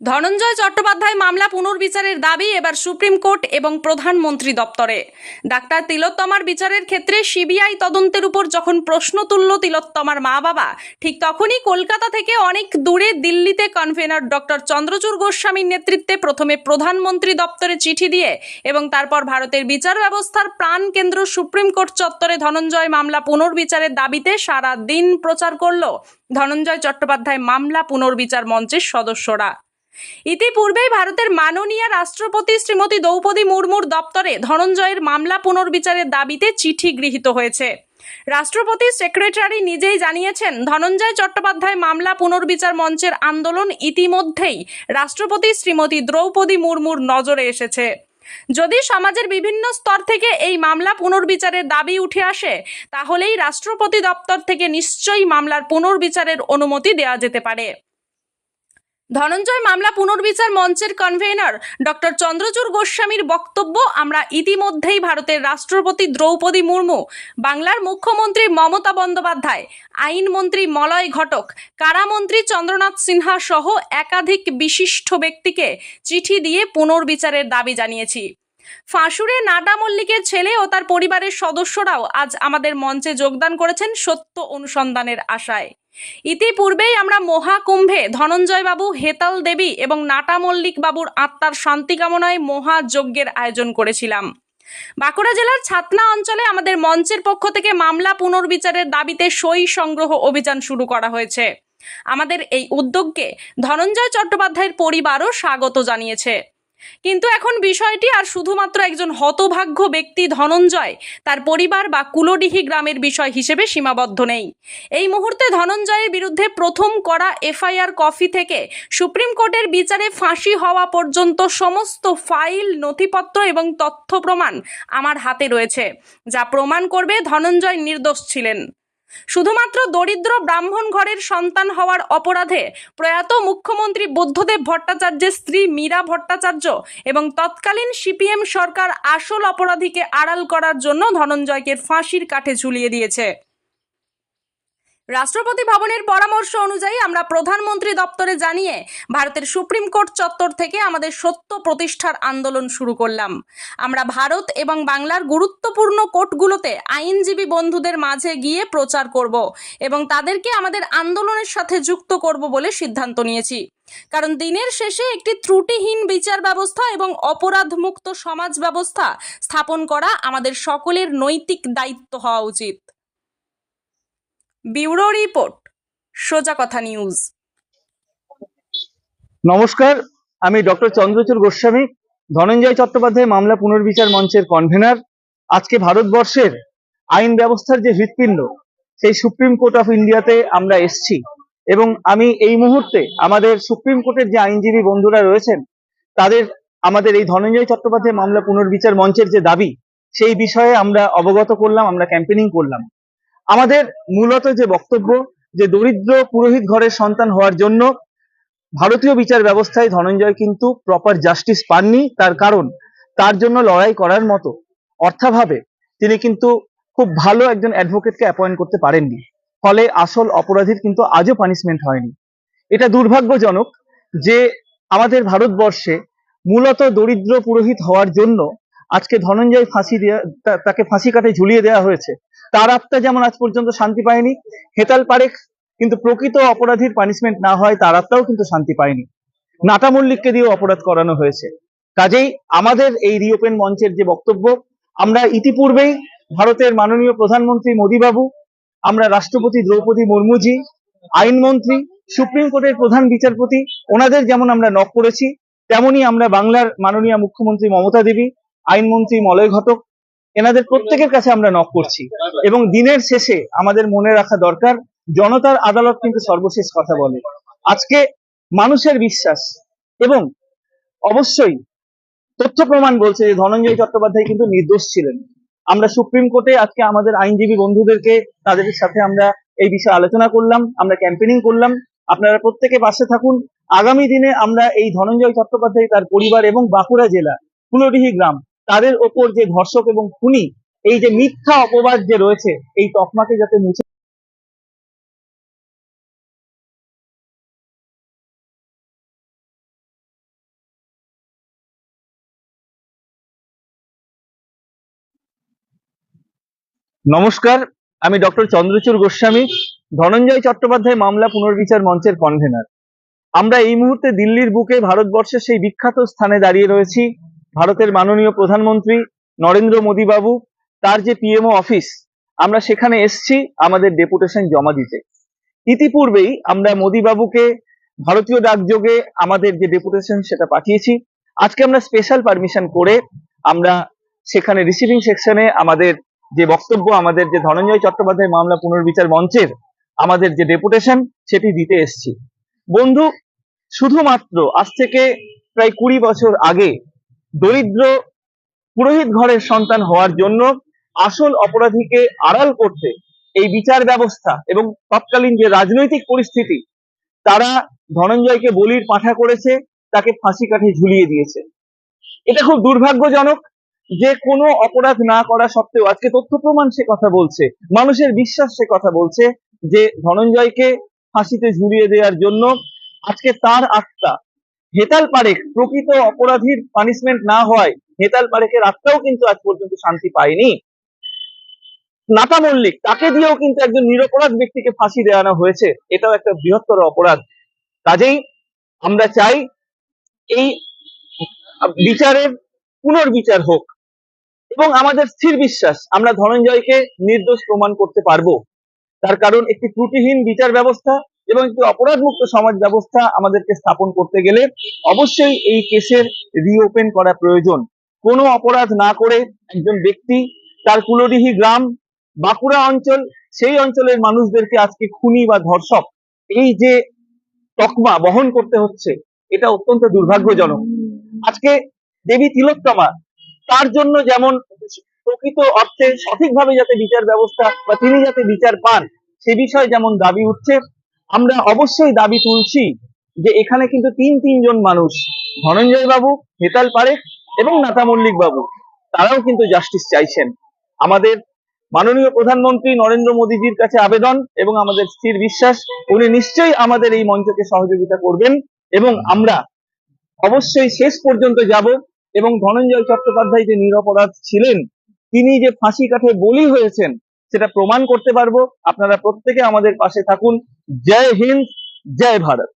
ধনঞ্জয় চট্টোপাধ্যায় মামলা পুনর্বিচারের দাবি এবার সুপ্রিম কোর্ট এবং প্রধানমন্ত্রী দপ্তরে। ডাক্তার তিলোত্তমার বিচারের ক্ষেত্রে সিবিআই তদন্তের উপর যখন প্রশ্ন তুলল তিলোত্তমার মা বাবা ঠিক তখনই কলকাতা থেকে অনেক দূরে দিল্লিতে কনভেনার ডক্টর চন্দ্রচূড় গোস্বামীর নেতৃত্বে প্রথমে প্রধানমন্ত্রী দপ্তরে চিঠি দিয়ে এবং তারপর ভারতের বিচার ব্যবস্থার প্রাণ কেন্দ্র সুপ্রিম কোর্ট চত্বরে ধনঞ্জয় মামলা পুনর্বিচারের দাবিতে সারা দিন প্রচার করল ধনঞ্জয় চট্টোপাধ্যায় মামলা পুনর্বিচার মঞ্চের সদস্যরা। ইতিপূর্বেই ভারতের মাননীয় রাষ্ট্রপতি শ্রীমতী দ্রৌপদী মুর্মুর দপ্তরে ধনঞ্জয়ের মামলা পুনর্বিচারের দাবিতে চিঠি গৃহীত হয়েছে। রাষ্ট্রপতি সেক্রেটারি নিজেই জানিয়েছেন, ধনঞ্জয় চট্টোপাধ্যায় মামলা পুনর্বিচার মঞ্চের আন্দোলন ইতিমধ্যেই রাষ্ট্রপতি শ্রীমতী দ্রৌপদী মুর্মুর নজরে এসেছে। যদি সমাজের বিভিন্ন স্তর থেকে এই মামলা পুনর্বিচারের দাবি উঠে আসে, তাহলেই রাষ্ট্রপতি দপ্তর থেকে নিশ্চয়ই মামলার পুনর্বিচারের অনুমতি দেওয়া যেতে পারে। ধনঞ্জয় মামলা পুনর্বিচার মঞ্চের কনভেনর ডক্টর চন্দ্রচূড় গোস্বামীর বক্তব্য আমরা ইতিমধ্যেই ভারতের রাষ্ট্রপতি দ্রৌপদী মুর্মু, বাংলার মুখ্যমন্ত্রী মমতা বন্দ্যোপাধ্যায়, আইনমন্ত্রী মলয় ঘটক, কারামন্ত্রী চন্দ্রনাথ সিনহা সহ একাধিক বিশিষ্ট ব্যক্তিকে চিঠি দিয়ে পুনর্বিচারের দাবি জানিয়েছি। ফাঁসুরে নাডা মল্লিকের ছেলে ও তার পরিবারের সদস্যরাও আজ আমাদের মঞ্চে যোগদান করেছেন সত্য অনুসন্ধানের আশায়। ইতিপূর্বেই আমরা মহাকুম্ভে ধনঞ্জয় বাবু হেতাল দেবী এবং নাটা মল্লিক বাবুর আত্মার শান্তি কামনায় মহাযজ্ঞের আয়োজন করেছিলাম। বাঁকুড়া জেলার ছাতনা অঞ্চলে আমাদের মঞ্চের পক্ষ থেকে মামলা পুনর্বিচারের দাবিতে সই সংগ্রহ অভিযান শুরু করা হয়েছে। আমাদের এই উদ্যোগকে ধনঞ্জয় চট্টোপাধ্যায়ের পরিবারও স্বাগত জানিয়েছে। কিন্তু এখন বিষয়টি আর শুধুমাত্র একজন হতভাগ্য ব্যক্তি ধনঞ্জয়, তার পরিবার বা কুলোডিহি গ্রামের বিষয় হিসেবে সীমাবদ্ধ নেই। এই মুহূর্তে ধনঞ্জয়ের বিরুদ্ধে প্রথম করা এফআইআর কফি থেকে সুপ্রিম কোর্টের বিচারে ফাঁসি হওয়া পর্যন্ত সমস্ত ফাইল, নথিপত্র এবং তথ্য প্রমাণ আমার হাতে রয়েছে, যা প্রমাণ করবে ধনঞ্জয় নির্দোষ ছিলেন। শুধুমাত্র দরিদ্র ব্রাহ্মণ ঘরের সন্তান হওয়ার অপরাধে প্রয়াত মুখ্যমন্ত্রী বুদ্ধদেব ভট্টাচার্যের স্ত্রী মীরা ভট্টাচার্য এবং তৎকালীন সিপিএম সরকার আসল অপরাধীকে আড়াল করার জন্য ধনঞ্জয়কে ফাঁসির কাঠে ঝুলিয়ে দিয়েছে। রাষ্ট্রপতি ভবনের পরামর্শ অনুযায়ী আমরা প্রধানমন্ত্রী দপ্তরে জানিয়ে ভারতের সুপ্রিম কোর্ট চত্বর থেকে আমাদের সত্য প্রতিষ্ঠার আন্দোলন শুরু করলাম। আমরা ভারত এবং বাংলার গুরুত্বপূর্ণ কোর্টগুলোতে আইনজীবী বন্ধুদের মাঝে গিয়ে প্রচার করব এবং তাদেরকে আমাদের আন্দোলনের সাথে যুক্ত করব বলে সিদ্ধান্ত নিয়েছি। কারণ দিনের শেষে একটি ত্রুটিহীন বিচার ব্যবস্থা এবং অপরাধমুক্ত সমাজ ব্যবস্থা স্থাপন করা আমাদের সকলের নৈতিক দায়িত্ব হওয়া উচিত। ব্যুরো রিপোর্ট, সোজা কথা নিউজ। নমস্কার, আমি ডক্টর চন্দ্রচূড় গোস্বামী, ধনঞ্জয় চট্টোপাধ্যায় মামলা পুনর্বিচার মঞ্চের কনভেনার আজকে ভারতবর্ষের আইন ব্যবস্থার যে হৃৎপিণ্ড, সেই সুপ্রিম কোর্ট অফ ইন্ডিয়াতে আমরা এসছি এবং আমি এই মুহূর্তে আমাদের সুপ্রিম কোর্টের যে আইনজীবী বন্ধুরা রয়েছেন, তাদের আমাদের এই ধনঞ্জয় চট্টোপাধ্যায় মামলা পুনর্বিচার মঞ্চের যে দাবি, সেই বিষয়ে আমরা অবগত করলাম, আমরা ক্যাম্পেনিং করলাম। আমাদের মূলত যে বক্তব্য যে দরিদ্র পুরোহিত ঘরের সন্তান হওয়ার জন্য ভারতীয় বিচার ব্যবস্থায় ধনঞ্জয় কিন্তু প্রপার জাস্টিস পাননি, তার কারণ তার জন্য লড়াই করার মতো অর্থাভাবে তিনি কিন্তু খুব ভালো একজন অ্যাডভোকেটকে অ্যাপয়েন্ট করতে পারেননি। ফলে আসল অপরাধীর কিন্তু আজও পানিশমেন্ট হয়নি। এটা দুর্ভাগ্যজনক যে আমাদের ভারতবর্ষে মূলত দরিদ্র পুরোহিত হওয়ার জন্য আজকে ধনঞ্জয় ফাঁসি দেওয়া তাকে ফাঁসি কাটে ঝুলিয়ে দেওয়া হয়েছে। তার আত্মা যেমন আজ পর্যন্ত শান্তি পায়নি, হেতাল পারেখ কিন্তু প্রকৃত অপরাধীর পানিশমেন্ট না হয়, তার আত্মাও কিন্তু শান্তি পায়নি। নাটা মল্লিককে দিয়েও অপরাধ করানো হয়েছে। কাজেই আমাদের এই রিওপেন মঞ্চের যে বক্তব্য, আমরা ইতিপূর্বেই ভারতের মাননীয় প্রধানমন্ত্রী মোদীবাবু, আমরা রাষ্ট্রপতি দ্রৌপদী মুর্মুজি, আইনমন্ত্রী, সুপ্রিম কোর্টের প্রধান বিচারপতি, ওনাদের যেমন আমরা নক করেছি, তেমনি আমরা বাংলার মাননীয় মুখ্যমন্ত্রী মমতা দেবী আইনমন্ত্রী মলয় ঘটক, এনাদের প্রত্যেকের কাছে আমরা নক করছি। এবং দিনের শেষে আমাদের মনে রাখা দরকার, জনতার আদালত কিন্তু সর্বশেষ কথা বলে। আজকে মানুষের বিশ্বাস এবং অবশ্যই তথ্য প্রমাণ বলছে যে ধনঞ্জয় চট্টোপাধ্যায় কিন্তু নির্দোষ ছিলেন। আমরা সুপ্রিম কোর্টে আজকে আমাদের আইনজীবী বন্ধুদেরকে তাদের সাথে আমরা এই বিষয়ে আলোচনা করলাম, আমরা ক্যাম্পেনিং করলাম। আপনারা প্রত্যেকে পাশে থাকুন। আগামী দিনে আমরা এই ধনঞ্জয় চট্টোপাধ্যায়, তার পরিবার এবং বাঁকুড়া জেলা ফুলডিহি গ্রাম তাদের ওপর যে ধর্ষক এবং খুনি, এই যে মিথ্যা অপবাদ যে রয়েছে, এই তকমাকে যাতে মুছে নমস্কার, আমি ডক্টর চন্দ্রচূড় গোস্বামী, ধনঞ্জয় চট্টোপাধ্যায় মামলা পুনর্বিচার মঞ্চের কনভেনার আমরা এই মুহূর্তে দিল্লির বুকে ভারতবর্ষের সেই বিখ্যাত স্থানে দাঁড়িয়ে রয়েছি। ভারতের মাননীয় প্রধানমন্ত্রী নরেন্দ্র মোদী বাবু তার যে পিএমও অফিস, আমরা সেখানে এসছি আমাদের ডেপুটেশন জমা দিতে। ইতিপূর্বেই আমরা মোদী বাবুকে ভারতীয় ডাকযোগে আমাদের যে ডেপুটেশন সেটা পাঠিয়েছি। আজকে আমরা স্পেশাল পারমিশন করে আমরা সেখানে রিসিভিং সেকশনে আমাদের যে বক্তব্য, আমাদের যে ধনঞ্জয় চট্টোপাধ্যায় মামলা পুনর্বিচার মঞ্চের আমাদের যে ডেপুটেশন, সেটি দিতে এসছি। বন্ধু, শুধুমাত্র আজ থেকে প্রায় কুড়ি বছর আগে দরিদ্র পুরোহিত ঘরের সন্তান হওয়ার জন্য আসল অপরাধীকে আড়াল করতে এই বিচার ব্যবস্থা এবং তৎকালীন যে রাজনৈতিক পরিস্থিতি, তারা ধনঞ্জয়কে বলির পাঠা করেছে, তাকে ফাঁসি কাঠে ঝুলিয়ে দিয়েছে। এটা খুব দুর্ভাগ্যজনক যে কোনো অপরাধ না করা সত্ত্বেও আজকে তথ্য প্রমাণ সে কথা বলছে, মানুষের বিশ্বাস সে কথা বলছে যে ধনঞ্জয়কে ফাঁসিতে ঝুলিয়ে দেওয়ার জন্য আজকে তার আত্মা হেতাল পারেক প্রকৃত অপরাধীর পানিশমেন্ট না হয়, হেতাল পারেকের আত্মাও কিন্তু আজ পর্যন্ত শান্তি পায়নি। নাতা মল্লিক, তাকে দিয়েও কিন্তু একজন নিরপরাধ ব্যক্তিকে ফাঁসি দেওয়ানো হয়েছে, এটাও একটা বৃহত্তর অপরাধ। কাজেই আমরা চাই এই বিচারের পুনর্বিচার হোক এবং আমাদের স্থির বিশ্বাস, আমরা ধনঞ্জয়কে নির্দোষ প্রমাণ করতে পারব। তার কারণ একটি ত্রুটিহীন বিচার ব্যবস্থা এবং একটি অপরাধমুক্ত সমাজ ব্যবস্থা আমাদেরকে স্থাপন করতে গেলে অবশ্যই এই কেসের রিওপেন করা প্রয়োজন। কোনো অপরাধ না করে একজন ব্যক্তি তার কুলডিহি গ্রাম, বাঁকুড়া অঞ্চল, সেই অঞ্চলের মানুষদেরকে আজকে খুনি বা ধর্ষক, এই যে তকমা বহন করতে হচ্ছে, এটা অত্যন্ত দুর্ভাগ্যজনক। আজকে দেবী তিলোত্তমা, তার জন্য যেমন প্রকৃত অর্থে সঠিকভাবে যাতে বিচার ব্যবস্থা বা তিনি যাতে বিচার পান, সে বিষয়ে যেমন দাবি উঠছে আমরা অবশ্যই দাবি তুলছি যে এখানে কিন্তু তিন তিনজন মানুষ, ধনঞ্জয় বাবু, হেতাল পারেখ এবং নাতা মল্লিক বাবু, তারাও কিন্তু জাস্টিস চাইছেন। আমাদের মাননীয় প্রধানমন্ত্রী নরেন্দ্র মোদীজির কাছে আবেদন এবং আমাদের স্থির বিশ্বাস, উনি নিশ্চয়ই আমাদের এই মঞ্চকে সহযোগিতা করবেন এবং আমরা অবশ্যই শেষ পর্যন্ত যাব এবং ধনঞ্জয় চট্টোপাধ্যায় যে নিরপরাধ ছিলেন, তিনি যে ফাঁসি কাঠে বলি হয়েছেন সেটা প্রমাণ করতে পারব। আপনারা প্রত্যেকে আমাদের পাশে থাকুন। জয় হিন্দ জয় ভারত।